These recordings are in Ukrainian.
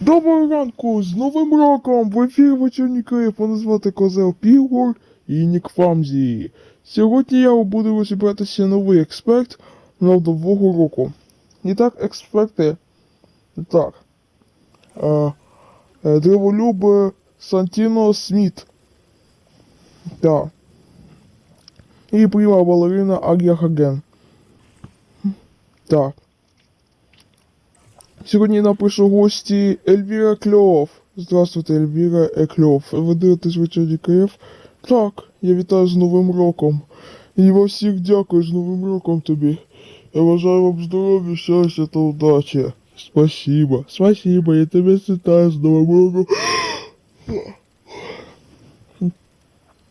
Доброго ранку! З Новим роком! В ефірі вечірній Київ мене звати Козел Пілгор і Нік Фамзі. Сьогодні я буду розібратися новий експерт нового року. І так, експерти. Так. Е, е, древолюб Сантіно Сміт. Так. І пріма балерина Хаген. Так. Сьогодні напишу гості Ельвіра Кльов. Здравствуйте, Ельвіра е, Кльов. Ви дивитесь вечірній Київ? Так, я вітаю з Новим роком. І вас всіх дякую з Новим роком тобі. Я бажаю вам здоров'я, щастя та удачі. Спасибо. Спасибо, я тебе вітаю з Новим роком.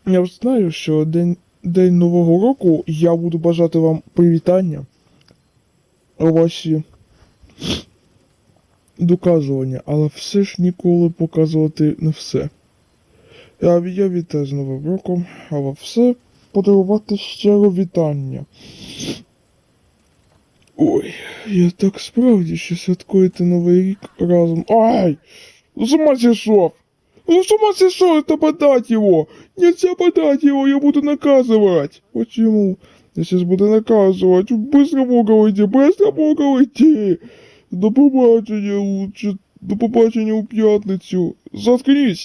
Я знаю, що день, день Нового року я буду бажати вам привітання. Ваші доказування, але все ж ніколи показувати не все. Я, я вітаю з Новим роком, але все подарувати щиро вітання. Ой, я так справді ще святкуєте Новий рік разом. Ай! Ну с ума сошел! Ну с ума сошел, это подать его! Нельзя подать его, я буду наказывать! Почему? Я сейчас буду наказывать. Быстро говорите, быстро говорите! До побачення лучше. До побачення у п'ятницю. Заткнись!